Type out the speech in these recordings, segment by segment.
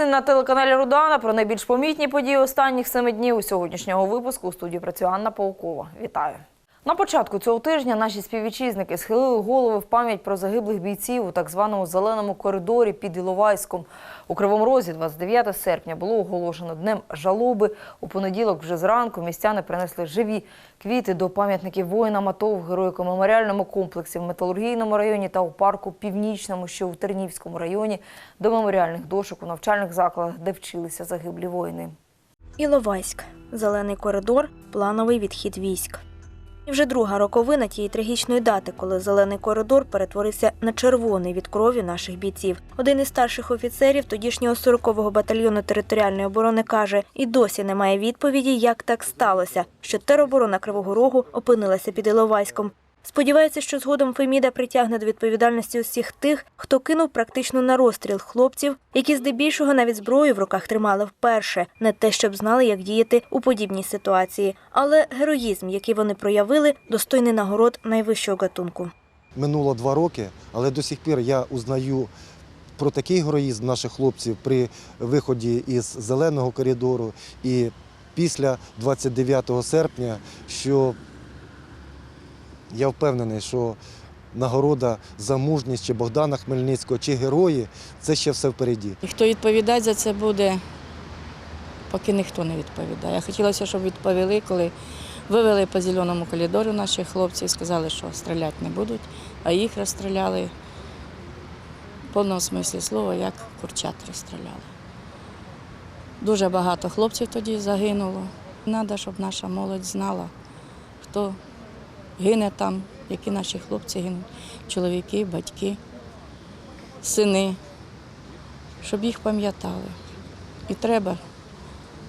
тиждень на телеканалі Рудана про найбільш помітні події останніх семи днів у сьогоднішнього випуску у студії працює Анна Паукова. Вітаю. На початку цього тижня наші співвітчизники схилили голови в пам'ять про загиблих бійців у так званому зеленому коридорі під Іловайськом. У Кривому Розі 29 серпня було оголошено днем жалоби. У понеділок вже зранку містяни принесли живі квіти до пам'ятників воїнам АТО в героїко-меморіальному комплексі в Металургійному районі та у парку Північному, що у Тернівському районі, до меморіальних дошок у навчальних закладах, де вчилися загиблі воїни. Іловайськ. Зелений коридор, плановий відхід військ. Вже друга роковина тієї трагічної дати, коли зелений коридор перетворився на червоний від крові наших бійців. Один із старших офіцерів тодішнього 40-го батальйону територіальної оборони каже: і досі немає відповіді, як так сталося, що тероборона Кривого Рогу опинилася під Іловайськом. Сподівається, що згодом Феміда притягне до відповідальності усіх тих, хто кинув практично на розстріл хлопців, які здебільшого навіть зброю в руках тримали вперше, не те, щоб знали, як діяти у подібній ситуації. Але героїзм, який вони проявили, достойний нагород найвищого гатунку. Минуло два роки, але до сих пір я узнаю про такий героїзм наших хлопців при виході із зеленого коридору і після 29 серпня, що я впевнений, що нагорода за мужність чи Богдана Хмельницького, чи герої це ще все впереді. І хто відповідати за це буде, поки ніхто не відповідає. Хотілося, щоб відповіли, коли вивели по зеленому коридору наших хлопців, сказали, що стріляти не будуть, а їх розстріляли в повному смислі слова, як курчат розстріляли. Дуже багато хлопців тоді загинуло. Треба, щоб наша молодь знала, хто гине там, які наші хлопці гинуть, чоловіки, батьки, сини щоб їх пам'ятали. І треба,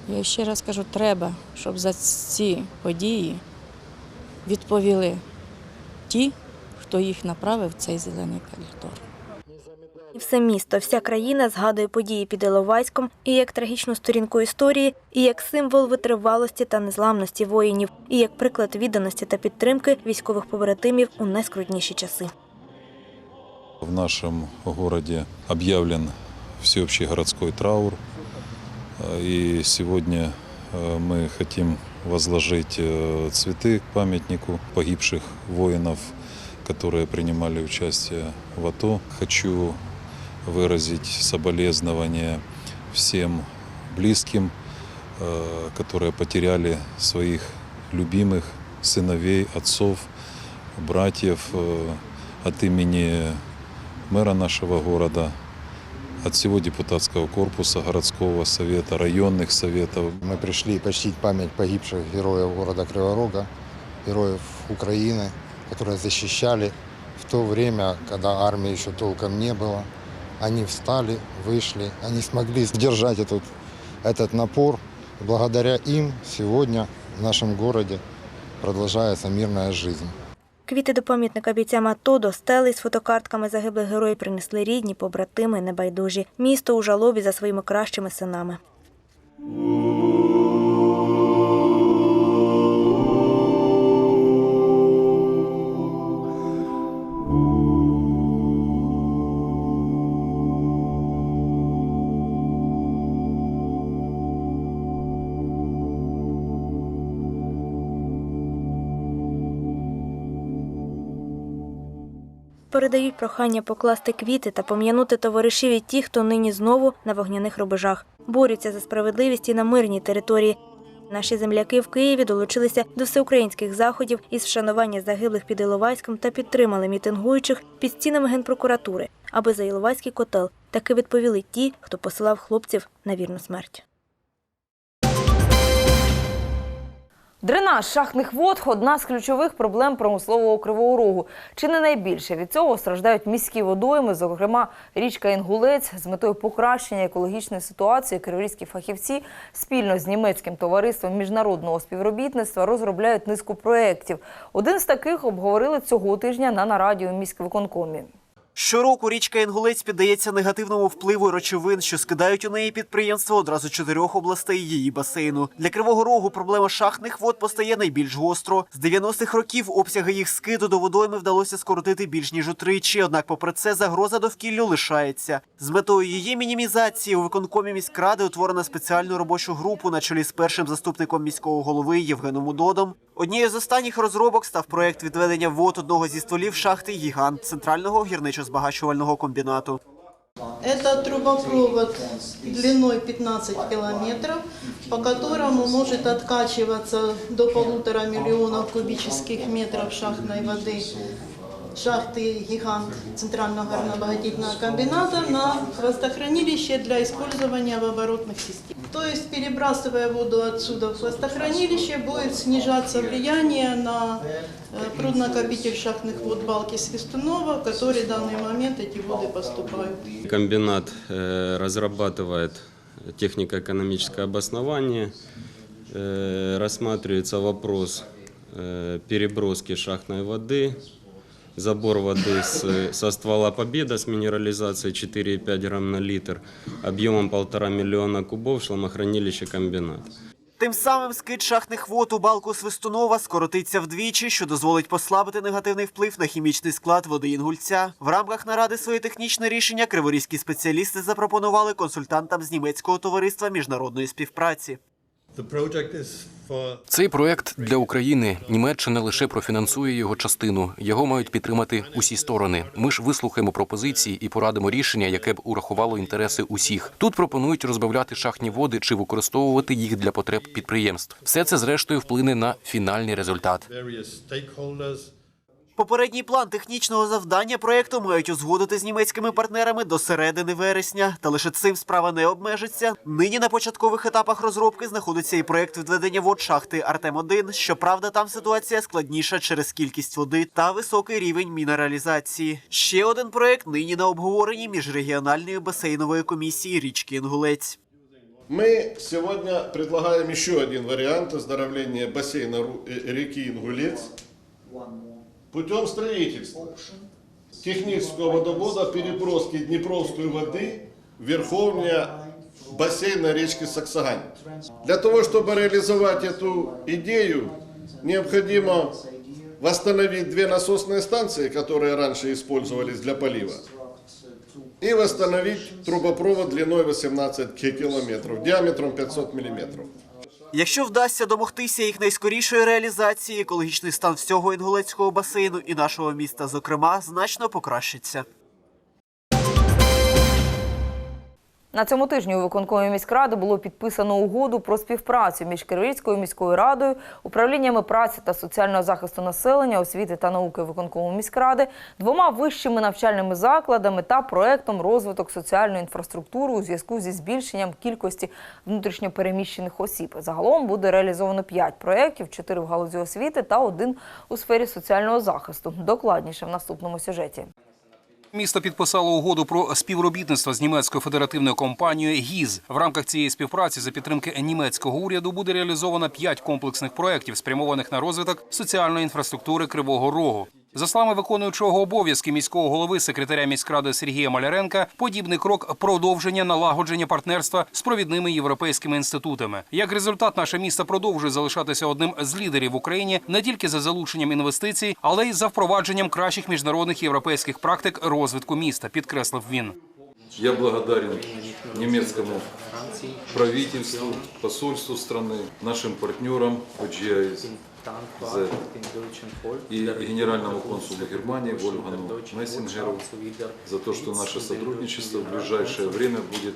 я ще раз кажу, треба, щоб за ці події відповіли ті, хто їх направив в цей зелений коридор. І все місто, вся країна згадує події під Іловайськом і як трагічну сторінку історії, і як символ витривалості та незламності воїнів, і як приклад відданості та підтримки військових побратимів у найскрутніші часи. В нашем городе объявлен всеобщий городской траур. Э, И сегодня э, мы хотим возложить э, цветы к памятнику погибших воинов, которые принимали участие в АТО. Хочу выразить соболезнования всем близким, э, которые потеряли своих любимых сыновей, отцов, братьев э, от имени мэра нашего города, от всего депутатского корпуса, городского совета, районных советов. Мы пришли почтить память погибших героев города Криворога, героев Украины, которые защищали в то время, когда армии еще толком не было. Они встали, вышли, они смогли сдержать этот, этот напор. И благодаря им сегодня в нашем городе продолжается мирная жизнь. Квіти до пам'ятника бійцям АТО до стели з фотокартками загиблих героїв принесли рідні, побратими, небайдужі. Місто у жалобі за своїми кращими синами. Передають прохання покласти квіти та пом'янути товаришів і ті, хто нині знову на вогняних рубежах. Борються за справедливість і на мирній території. Наші земляки в Києві долучилися до всеукраїнських заходів із вшанування загиблих під Іловайськом та підтримали мітингуючих під стінами генпрокуратури, аби за Іловайський котел таки відповіли ті, хто посилав хлопців на вірну смерть. Дренаж шахтних вод одна з ключових проблем промислового кривого рогу. Чи не найбільше від цього страждають міські водойми, зокрема річка Інгулець, з метою покращення екологічної ситуації. Криворізькі фахівці спільно з німецьким товариством міжнародного співробітництва розробляють низку проєктів. Один з таких обговорили цього тижня на нараді у міськвиконкомі. Щороку річка Інгулець піддається негативному впливу речовин, що скидають у неї підприємства одразу чотирьох областей її басейну. Для Кривого Рогу проблема шахтних вод постає найбільш гостро. З 90-х років обсяги їх скиду до водойми вдалося скоротити більш ніж утричі. Однак, попри це, загроза довкіллю лишається. З метою її мінімізації у виконкомі міськради утворена спеціальну робочу групу на чолі з першим заступником міського голови Євгеном Удодом. Однією з останніх розробок став проект відведення вод одного зі стволів шахти Гігант центрального гірничо-збагачувального комбінату. Это трубопровод длиной 15 километров, по которому может откачиваться до полутора миллионов кубических метров шахтной воды шахты «Гигант» Центрального горно-обогатительного комбината на хвостохранилище для использования в оборотных системах. То есть, перебрасывая воду отсюда в хвостохранилище, будет снижаться влияние на э, пруднокопитель шахтных вод балки Свистунова, в который в данный момент эти воды поступают. Комбинат э, разрабатывает технико-экономическое обоснование, э, рассматривается вопрос э, переброски шахтной воды, забор воды с- со ствола Победа с минерализацией 4,5 грамм на литр, объемом 1,5 миллиона кубов, шломохранилище комбинат. Тим самим скид шахтних вод у балку Свистунова скоротиться вдвічі, що дозволить послабити негативний вплив на хімічний склад води Інгульця. В рамках наради своє технічне рішення криворізькі спеціалісти запропонували консультантам з німецького товариства міжнародної співпраці. Цей проект для України. Німеччина лише профінансує його частину. Його мають підтримати усі сторони. Ми ж вислухаємо пропозиції і порадимо рішення, яке б урахувало інтереси усіх. Тут пропонують розбавляти шахні води чи використовувати їх для потреб підприємств. Все це зрештою вплине на фінальний результат. Попередній план технічного завдання проекту мають узгодити з німецькими партнерами до середини вересня. Та лише цим справа не обмежиться. Нині на початкових етапах розробки знаходиться і проект відведення вод шахти Артем 1 Щоправда, там ситуація складніша через кількість води та високий рівень мінералізації. Ще один проект нині на обговоренні міжрегіональної басейнової комісії річки Інгулець. Мы сегодня предлагаем еще один вариант оздоровления бассейна э, реки Ингулец путем строительства технического водовода переброски Днепровской воды в верховня бассейна речки Саксагань. Для того, чтобы реализовать эту идею, необходимо восстановить две насосные станции, которые раньше использовались для полива, и восстановить трубопровод длиной 18 километров, диаметром 500 миллиметров. Якщо вдасться домогтися їх найскорішої реалізації, екологічний стан всього інгулецького басейну і нашого міста, зокрема, значно покращиться. На цьому тижні у виконкомі міськради було підписано угоду про співпрацю між Криворізькою міською радою, управліннями праці та соціального захисту населення, освіти та науки виконкому міськради, двома вищими навчальними закладами та проектом розвиток соціальної інфраструктури у зв'язку зі збільшенням кількості внутрішньопереміщених осіб. Загалом буде реалізовано п'ять проєктів: чотири в галузі освіти та один у сфері соціального захисту. Докладніше в наступному сюжеті. Місто підписало угоду про співробітництво з німецькою федеративною компанією ГІЗ. В рамках цієї співпраці за підтримки німецького уряду буде реалізовано п'ять комплексних проєктів, спрямованих на розвиток соціальної інфраструктури Кривого Рогу. За словами виконуючого обов'язки міського голови секретаря міськради Сергія Маляренка, подібний крок продовження налагодження партнерства з провідними європейськими інститутами. Як результат, наше місто продовжує залишатися одним з лідерів в Україні не тільки за залученням інвестицій, але й за впровадженням кращих міжнародних європейських практик розвитку міста, підкреслив він. Я благодарен немецкому правительству, посольству страны, нашим партнерам по И генеральному консулу Германии Вольфгану Мессингеру за то, что наше сотрудничество в ближайшее время будет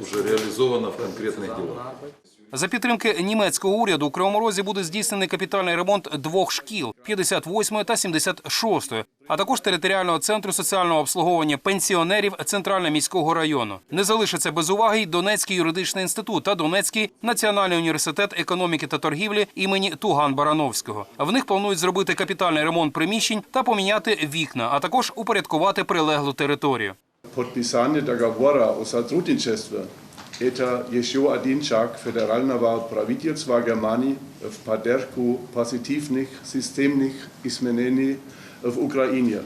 уже реализовано в конкретных делах. За підтримки німецького уряду у Кривому Розі буде здійснений капітальний ремонт двох шкіл 58 та 76, а також територіального центру соціального обслуговування пенсіонерів Центрально-міського району. Не залишиться без уваги й Донецький юридичний інститут та Донецький національний університет економіки та торгівлі імені Туган Барановського. В них планують зробити капітальний ремонт приміщень та поміняти вікна, а також упорядкувати прилеглу територію. Podpisanie dogovora o сотрудничестве eta Jeshua Adinchak, Federalnaval Pravitjetsva Germani, v Paderku, Positivnih, Sistemnih, Ismeneni, v Ukraine.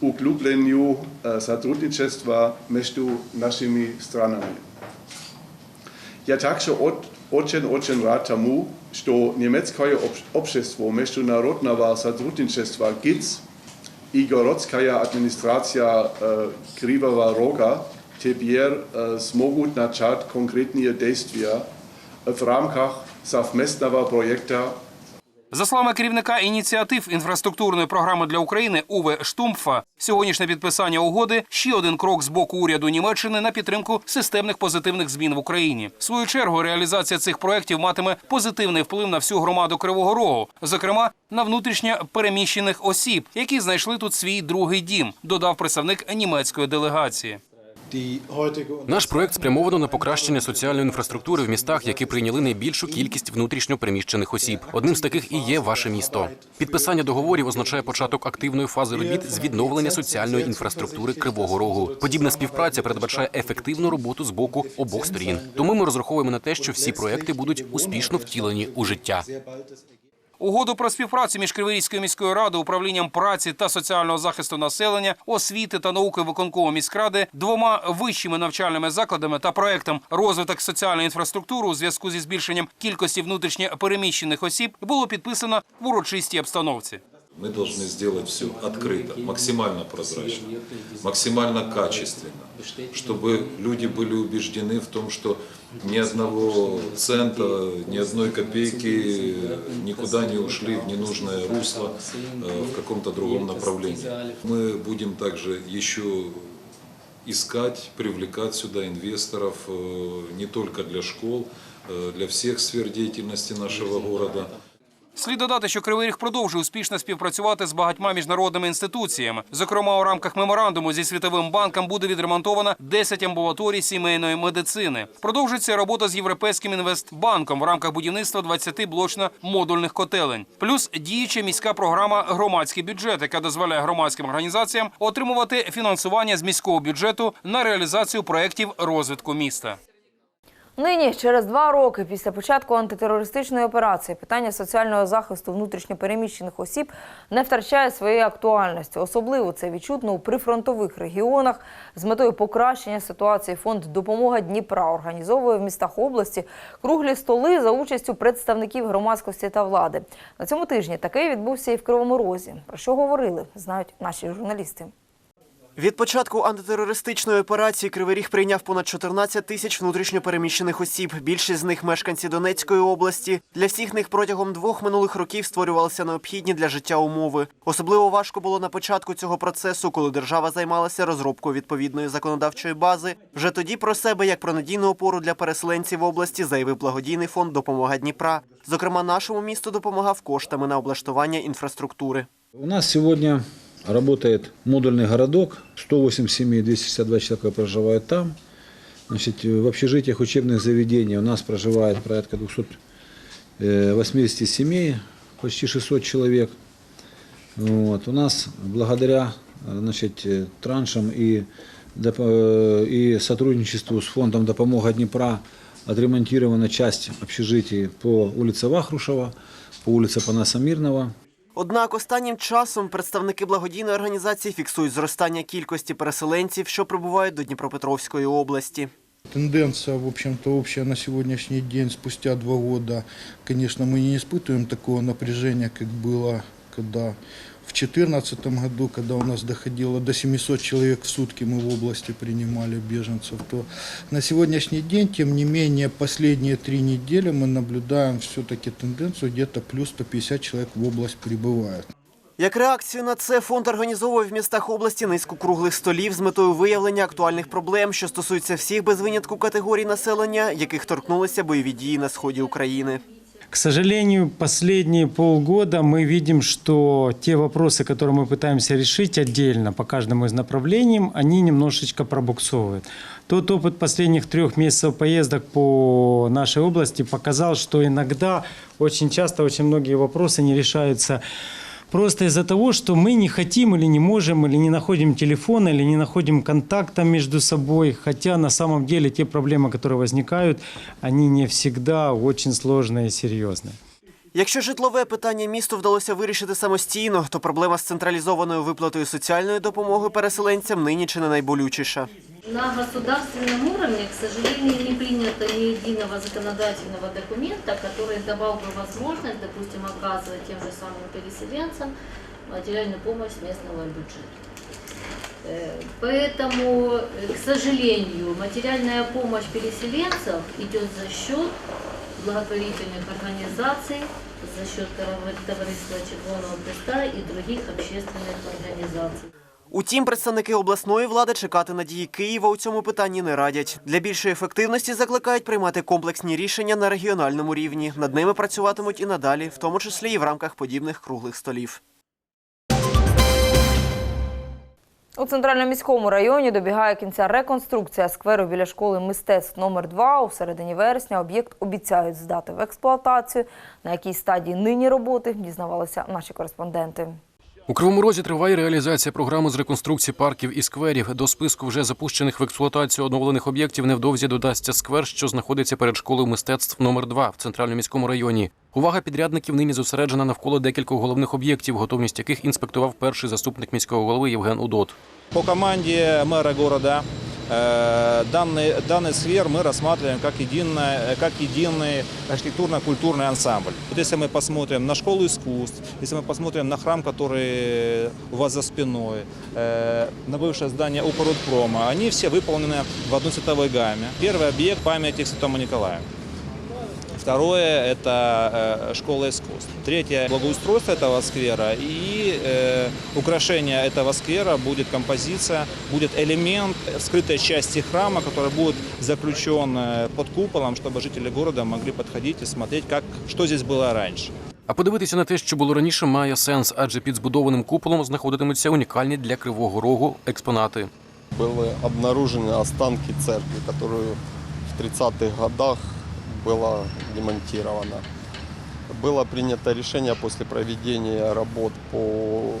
U Klublenju äh, Satrudničestva meštu našimi stranami. Ja także od Očen očen rad tomu, što njemeckoje obšestvo meštunarodnava satrudničestva GIC i gorodskaja administracija uh, äh, Krivava Roga Э, смогут начать конкретные действия в рамках совместного проекта За словами керівника ініціатив інфраструктурної програми для України Уве Штумфа, сьогоднішнє підписання угоди ще один крок з боку уряду Німеччини на підтримку системних позитивних змін в Україні. В свою чергу реалізація цих проєктів матиме позитивний вплив на всю громаду Кривого Рогу, зокрема на внутрішньо переміщених осіб, які знайшли тут свій другий дім, додав представник німецької делегації. Наш проект спрямовано на покращення соціальної інфраструктури в містах, які прийняли найбільшу кількість внутрішньо переміщених осіб. Одним з таких і є ваше місто. Підписання договорів означає початок активної фази робіт з відновлення соціальної інфраструктури Кривого Рогу. Подібна співпраця передбачає ефективну роботу з боку обох сторін. Тому ми розраховуємо на те, що всі проекти будуть успішно втілені у життя. Угоду про співпрацю між Криворізькою міською радою, управлінням праці та соціального захисту населення, освіти та науки виконкому міськради, двома вищими навчальними закладами та проектом розвиток соціальної інфраструктури у зв'язку зі збільшенням кількості внутрішньо переміщених осіб було підписано в урочистій обстановці. Мы должны сделать все открыто, максимально прозрачно, максимально качественно, чтобы люди были убеждены в том, что ни одного цента, ни одной копейки никуда не ушли в ненужное русло э, в каком-то другом направлении. Мы будем также еще искать, привлекать сюда инвесторов э, не только для школ, э, для всех сфер деятельности нашего города. Слід додати, що Кривий Ріг продовжує успішно співпрацювати з багатьма міжнародними інституціями. Зокрема, у рамках меморандуму зі світовим банком буде відремонтовано 10 амбулаторій сімейної медицини. Продовжується робота з європейським інвестбанком в рамках будівництва 20 блочно-модульних котелень. Плюс діюча міська програма Громадський бюджет, яка дозволяє громадським організаціям отримувати фінансування з міського бюджету на реалізацію проєктів розвитку міста. Нині, через два роки після початку антитерористичної операції, питання соціального захисту внутрішньопереміщених осіб не втрачає своєї актуальності. Особливо це відчутно у прифронтових регіонах. З метою покращення ситуації фонд Допомога Дніпра організовує в містах області круглі столи за участю представників громадськості та влади. На цьому тижні такий відбувся і в Кривому Розі. Про що говорили, знають наші журналісти. Від початку антитерористичної операції Кривий Ріг прийняв понад 14 тисяч внутрішньопереміщених осіб. Більшість з них мешканці Донецької області. Для всіх них протягом двох минулих років створювалися необхідні для життя умови. Особливо важко було на початку цього процесу, коли держава займалася розробкою відповідної законодавчої бази. Вже тоді про себе, як про надійну опору для переселенців в області, заявив благодійний фонд Допомога Дніпра. Зокрема, нашому місту допомагав коштами на облаштування інфраструктури. У нас сегодня работает модульный городок, 108 семей, 262 человека проживают там. Значит, в общежитиях учебных заведений у нас проживает порядка 280 семей, почти 600 человек. Вот. У нас благодаря значит, э, траншам и, доп- э, и сотрудничеству с фондом «Допомога Днепра» отремонтирована часть общежитий по улице Вахрушева, по улице Панаса Мирного, Однак останнім часом представники благодійної організації фіксують зростання кількості переселенців, що прибувають до Дніпропетровської області. Тенденция, в общем-то, общая на сегодняшний день, спустя два года, конечно, мы не испытываем такого напряжения, как было, когда в 2014 году, когда у нас доходило до 700 человек в сутки, мы в области принимали беженцев, то на сегодняшний день, тем не менее, последние три недели мы наблюдаем все-таки тенденцию, где-то плюс 150 человек в область прибывает. Як реакцію на це фонд організовує в містах області низку круглих столів з метою виявлення актуальних проблем, що стосуються всіх без винятку категорій населення, яких торкнулися бойові дії на сході України. К сожалению, последние полгода мы видим, что те вопросы, которые мы пытаемся решить отдельно по каждому из направлений, они немножечко пробуксовывают. Тот опыт последних трех месяцев поездок по нашей области показал, что иногда, очень часто, очень многие вопросы не решаются Просто из-за того, что мы не хотим или не можем, или не находим телефона, или не находим контакта между собой. Хотя на самом деле те проблемы, которые возникают, они не всегда очень сложные и серьезные. Якщо житлове питання місту вдалося вирішити самостійно, то проблема з централізованою виплатою соціальної допомоги переселенцям нині чи не найболючіша. На государственном уровне, к сожалению, не принято ни единого законодательного документа, который давал бы возможность, допустим, оказывать тем же самым переселенцам материальную помощь с местного бюджета. Э, Поэтому, э, к сожалению, материальная помощь переселенцев идет за счет благотворительных организаций, за счет товариства Червоного Креста и других общественных организаций. Утім, представники обласної влади чекати на дії Києва у цьому питанні не радять. Для більшої ефективності закликають приймати комплексні рішення на регіональному рівні. Над ними працюватимуть і надалі, в тому числі і в рамках подібних круглих столів. У центральному міському районі добігає кінця реконструкція скверу біля школи мистецтв номер 2 У середині вересня об'єкт обіцяють здати в експлуатацію. На якій стадії нині роботи дізнавалися наші кореспонденти. У Кривому Розі триває реалізація програми з реконструкції парків і скверів. До списку вже запущених в експлуатацію оновлених об'єктів невдовзі додасться сквер, що знаходиться перед школою мистецтв номер 2 в центральному міському районі. Увага підрядників нині зосереджена навколо декількох головних об'єктів, готовність яких інспектував перший заступник міського голови Євген Удот. По команде мэра города э, данный, данный сфер мы рассматриваем как, единое, как единый архитектурно-культурный ансамбль. Вот если мы посмотрим на школу искусств, если мы посмотрим на храм, который у вас за спиной, э, на бывшее здание Укрутпрома, они все выполнены в одной цветовой гамме. Первый объект – памяти к Святому Николаю. Второе – это э, школа искусств. Третье – благоустройство этого сквера. И э, украшение этого сквера будет композиция, будет элемент скрытой части храма, который будет заключен э, под куполом, чтобы жители города могли подходить и смотреть, как, что здесь было раньше. А подивитися на те, що було раніше, має сенс, адже під збудованим куполом знаходитимуться унікальні для Кривого Рогу експонати. Были обнаружены останки церкви, которую в 30-х годах была демонтирована. Было принято решение после проведения работ по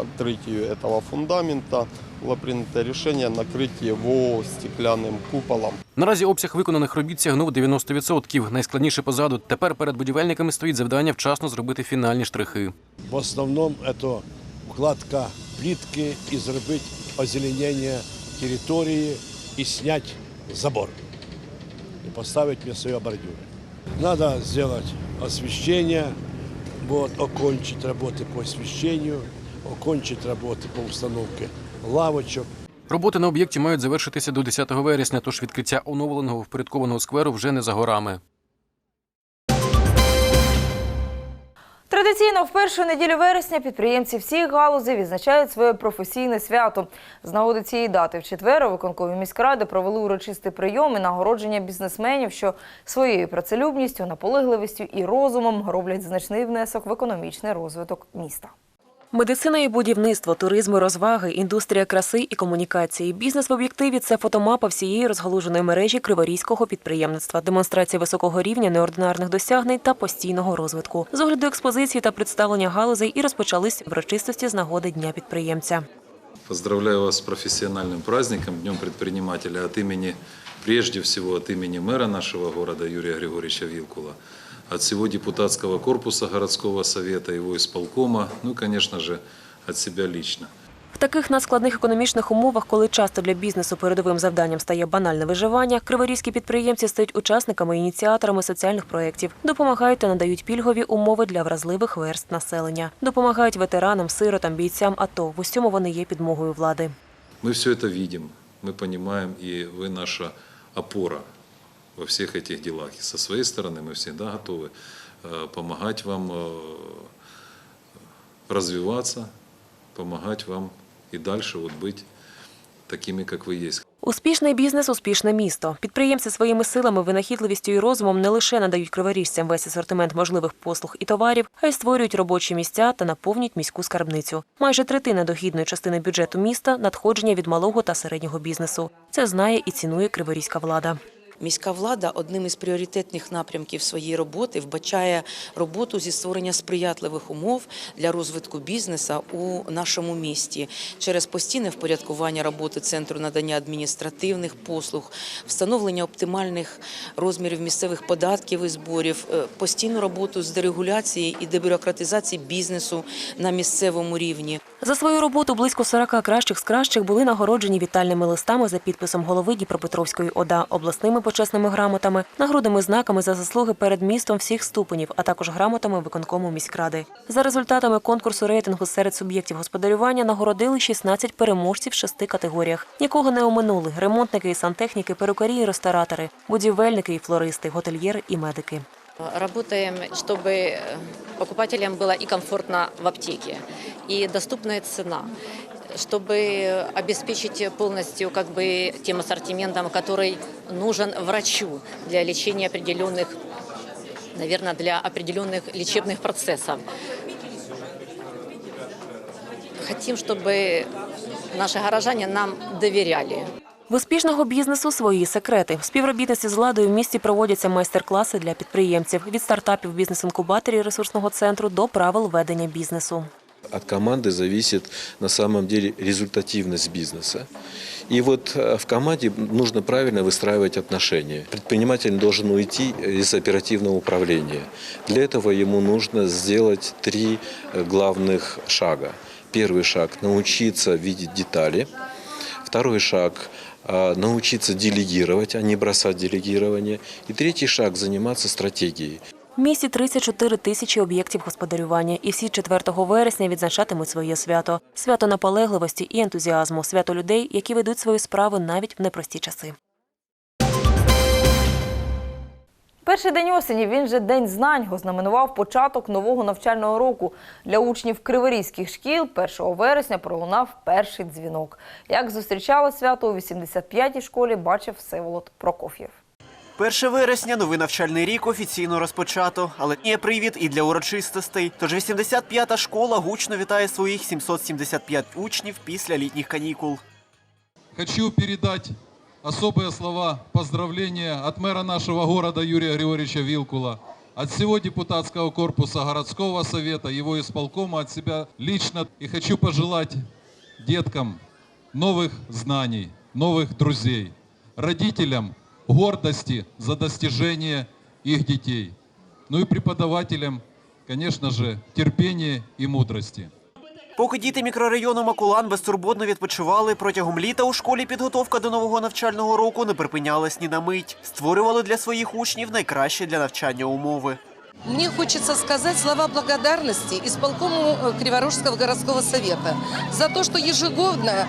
открытию этого фундамента, было принято решение накрыть его стеклянным куполом. Наразі обсяг виконаних робіт сягнув 90%. Найскладніше позаду. Тепер перед будівельниками стоїть завдання вчасно зробити фінальні штрихи. В основном это укладка плитки и зробить озеленение территории и снять забор и поставить мясные бордюры. Надо сделать освещение, вот, окончить работы по освещению, окончить работы по установке лавочек, Роботи на об'єкті мають завершитися до 10 вересня, тож відкриття оновленого впорядкованого скверу вже не за горами. Традиційно в першу неділю вересня підприємці всіх галузей відзначають своє професійне свято. З нагоди цієї дати в четвер у виконковій міськради провели урочистий прийом і нагородження бізнесменів, що своєю працелюбністю, наполегливістю і розумом роблять значний внесок в економічний розвиток міста. Медицина і будівництво, туризм і розваги, індустрія краси і комунікації. Бізнес в об'єктиві це фотомапа всієї розгалуженої мережі криворізького підприємництва, демонстрація високого рівня неординарних досягнень та постійного розвитку. З огляду експозиції та представлення галузей і розпочались врочистості з нагоди Дня підприємця. Поздравляю вас с профессиональным праздником, Днем предпринимателя от имени, прежде всего от имени мэра нашего города Юрия Григорьевича Вилкула, от всего депутатского корпуса городского совета, его исполкома, ну и, конечно же, от себя лично. В таких надскладних економічних умовах, коли часто для бізнесу передовим завданням стає банальне виживання, криворізькі підприємці стають учасниками і ініціаторами соціальних проєктів, допомагають та надають пільгові умови для вразливих верст населення, допомагають ветеранам, сиротам, бійцям АТО. В усьому вони є підмогою влади. Мы все это видим, мы понимаем, и вы наша опора во всех этих делах. И со своей стороны мы всегда готовы э, помогать вам э, развиваться, помогать вам и дальше вот быть такими, как вы есть. Успішний бізнес, успішне місто. Підприємці своїми силами, винахідливістю і розумом не лише надають криворіжцям весь асортимент можливих послуг і товарів, а й створюють робочі місця та наповнюють міську скарбницю. Майже третина дохідної частини бюджету міста надходження від малого та середнього бізнесу. Це знає і цінує криворізька влада. Міська влада одним із пріоритетних напрямків своєї роботи вбачає роботу зі створення сприятливих умов для розвитку бізнесу у нашому місті через постійне впорядкування роботи центру надання адміністративних послуг, встановлення оптимальних розмірів місцевих податків і зборів, е, постійну роботу з дерегуляції і дебюрократизації бізнесу на місцевому рівні. За свою роботу близько 40 кращих з кращих були нагороджені вітальними листами за підписом голови Дніпропетровської ОДА, обласними почесними грамотами, нагрудними знаками за заслуги перед містом всіх ступенів, а також грамотами виконкому міськради. За результатами конкурсу рейтингу серед суб'єктів господарювання нагородили 16 переможців в шести категоріях. Нікого не оминули ремонтники і сантехніки, перукарі і ресторатори, будівельники і флористи, готельєри і медики. Работаем, чтобы э, покупателям было и комфортно в аптеке, и доступная цена, чтобы обеспечить полностью как бы тем ассортиментом, который нужен врачу для лечения определенных, наверное, для определенных лечебных процессов. Хотим, чтобы наши горожане нам доверяли. В успішного бізнесу свої секрети. В співробітниці з владою в місті проводяться майстер-класи для підприємців від стартапів бізнес-інкубаторів ресурсного центру до правил ведення бізнесу. От команды зависит на самом деле результативность бизнеса. И вот э, в команде нужно правильно выстраивать отношения. Предприниматель должен уйти из оперативного управления. Для этого ему нужно сделать три э, главных шага. Первый шаг – научиться видеть детали. Второй шаг э, – научиться делегировать, а не бросать делегирование. И третий шаг – заниматься стратегией. В місті 34 тисячі об'єктів господарювання, і всі 4 вересня відзначатимуть своє свято. Свято наполегливості і ентузіазму, свято людей, які ведуть свою справу навіть в непрості часи. Перший день осені, він же День знань, ознаменував початок нового навчального року. Для учнів криворізьких шкіл 1 вересня пролунав перший дзвінок. Як зустрічали свято у 85-й школі, бачив Всеволод Прокоф'єв. 1 вересня новий навчальний рік офіційно розпочато, але є привід і для урочистостей. Тож 85-та школа гучно вітає своїх 775 учнів після літніх канікул. Хочу передать особые слова поздравления от мэра нашего города Юрия Григорьевича Вилкула, от всего депутатского корпуса городского совета, его исполкома, от себя лично. И хочу пожелать деткам новых знаний, новых друзей, родителям гордости за достижения их детей, ну и преподавателям, конечно же, терпения и мудрости. Поки діти мікрорайону Макулан безтурботно відпочивали протягом літа у школі підготовка до нового навчального року не припинялась ні на мить. Створювали для своїх учнів найкращі для навчання умови. Мне хочется сказать слова благодарности исполкому э, Криворожского городского совета за то, что ежегодно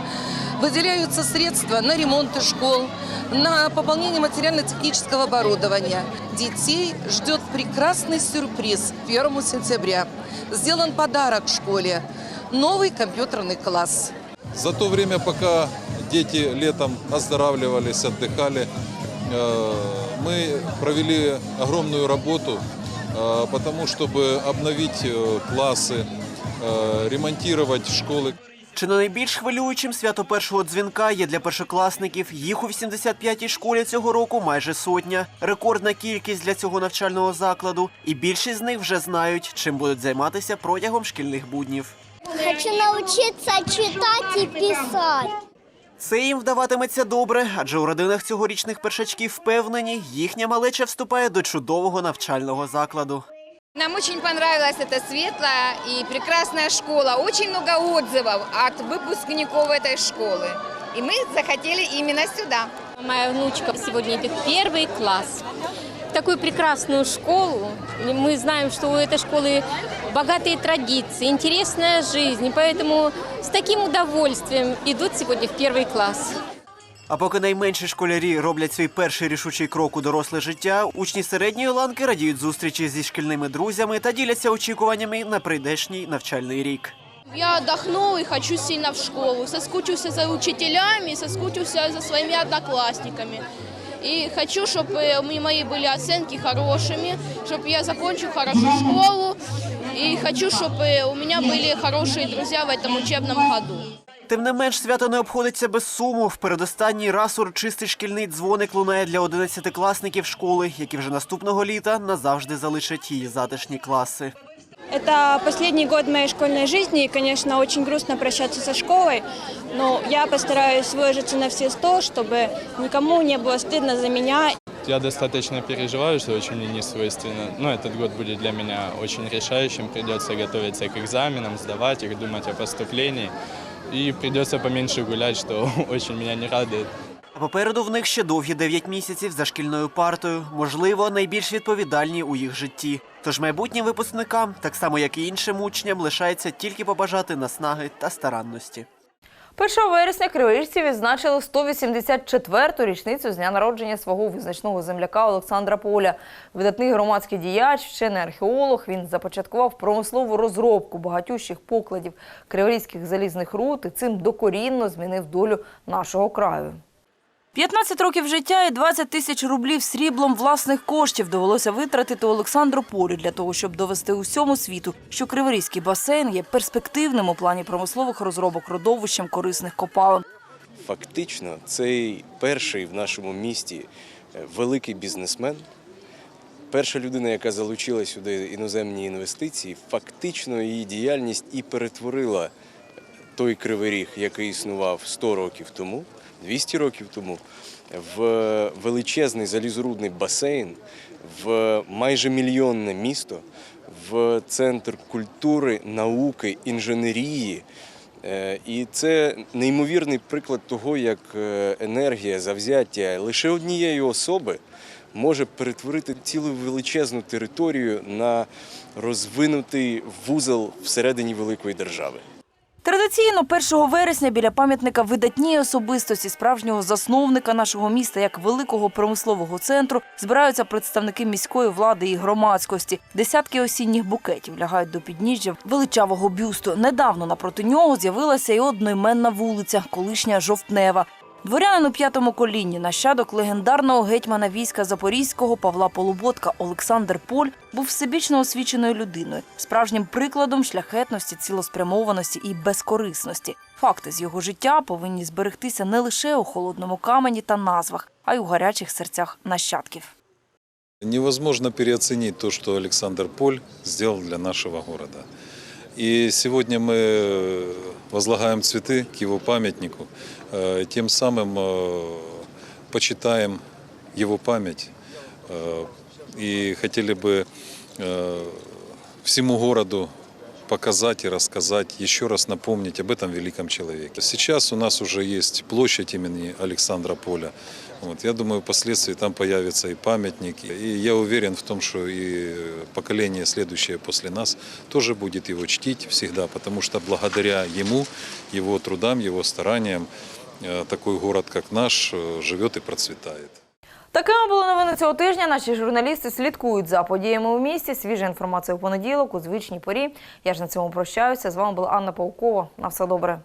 выделяются средства на ремонты школ, на пополнение материально-технического оборудования. Детей ждет прекрасный сюрприз 1 сентября. Сделан подарок школе – новый компьютерный класс. За то время, пока дети летом оздоравливались, отдыхали, э, мы провели огромную работу э, потому, чтобы обновить э, классы, ремонтировать школы. Чи не найбільш хвилюючим свято першого дзвінка є для першокласників? Їх у 85-й школі цього року майже сотня. Рекордна кількість для цього навчального закладу. І більшість з них вже знають, чим будуть займатися протягом шкільних буднів. Хочу научиться читать и писать. Це їм вдаватиметься добре, адже у родинах цьогорічних першачків впевнені, їхня малеча вступає до чудового навчального закладу. Нам очень понравилась эта светлая и прекрасная школа. Очень много отзывов от выпускников этой школы. И мы захотели именно сюда. Моя внучка сегодня идет первый класс. В такую прекрасную школу. Мы знаем, что у этой школы богатые традиции, интересная жизнь. И поэтому с таким удовольствием идут сегодня в первый класс. А поки найменші школярі роблять свій перший рішучий крок у доросле життя, учні середньої ланки радіють зустрічі зі шкільними друзями та діляться очікуваннями на прийдешній навчальний рік. Я отдохнул и хочу сильно в школу. Соскучился за учителями, соскучился за своими одноклассниками. И хочу, чтобы мои были оценки хорошими, чтобы я закончил хорошо школу. И хочу, чтобы у меня были хорошие друзья в этом учебном году. Тим не менш, свято не обходиться без суму. В передостанній раз урочистий шкільний дзвоник лунає для одинадцятикласників школи, які вже наступного літа назавжди залишать її затишні класи. Это последний год моей школьной жизни, и, конечно, очень грустно прощаться со школой, но я постараюсь выложиться на все сто, чтобы никому не было стыдно за меня. Я достаточно переживаю, что очень мне не свойственно. Но этот год будет для меня очень решающим. Придется готовиться к экзаменам, сдавать их, думать о поступлении. И придется поменьше гулять, что очень меня не радует. А попереду в них ще довгі 9 місяців за шкільною партою, можливо, найбільш відповідальні у їх житті. Тож майбутнім випускникам, так само як і іншим учням, лишається тільки побажати наснаги та старанності. 1 вересня криворіжці відзначили 184-ту річницю з дня народження свого визначного земляка Олександра Поля. Видатний громадський діяч, вчений археолог. Він започаткував промислову розробку багатющих покладів криворізьких залізних рут і цим докорінно змінив долю нашого краю. 15 років життя і 20 тисяч рублів сріблом власних коштів довелося витратити Олександру Полю для того, щоб довести усьому світу, що Криворізький басейн є перспективним у плані промислових розробок родовищем корисних копалин. Фактично, цей перший в нашому місті е, великий бізнесмен, перша людина, яка залучила сюди іноземні інвестиції, фактично її діяльність і перетворила той кривий ріг, який існував 100 років тому, 200 років тому, в величезний залізорудний басейн, в майже мільйонне місто, в центр культури, науки, інженерії. Е, І це неймовірний приклад того, як е, енергія, завзяття лише однієї особи може перетворити цілу величезну територію на розвинутий вузол всередині великої держави. Традиційно 1 вересня біля пам'ятника видатній особистості справжнього засновника нашого міста як великого промислового центру збираються представники міської влади і громадськості. Десятки осінніх букетів лягають до підніжжя величавого бюсту. Недавно напроти нього з'явилася і одноіменна вулиця, колишня жовтнева. Дворянин у п'ятому колінні, нащадок легендарного гетьмана війська Запорізького Павла Полуботка Олександр Поль був всебічно освіченою людиною, справжнім прикладом шляхетності, цілеспрямованості і безкорисності. Факти з його життя повинні зберегтися не лише у холодному камені та назвах, а й у гарячих серцях нащадків. Невозможно переоценить то, что Александр Поль сделал для нашего города. И сегодня мы возлагаем цветы к его памятнику, э, тем самым э, почитаем его память э, и хотели бы э, всему городу показать и рассказать, еще раз напомнить об этом великом человеке. Сейчас у нас уже есть площадь имени Александра Поля. Вот, я думаю, впоследствии там появится и памятник. И я уверен в том, что и поколение следующее после нас тоже будет его чтить всегда, потому что благодаря ему, его трудам, его стараниям э, такой город, как наш, э, живет и процветает. Такими були новини цього тижня. Наші журналісти слідкують за подіями у місті. Свіжа інформація у понеділок у звичній порі. Я ж на цьому прощаюся. З вами була Анна Паукова. На все добре.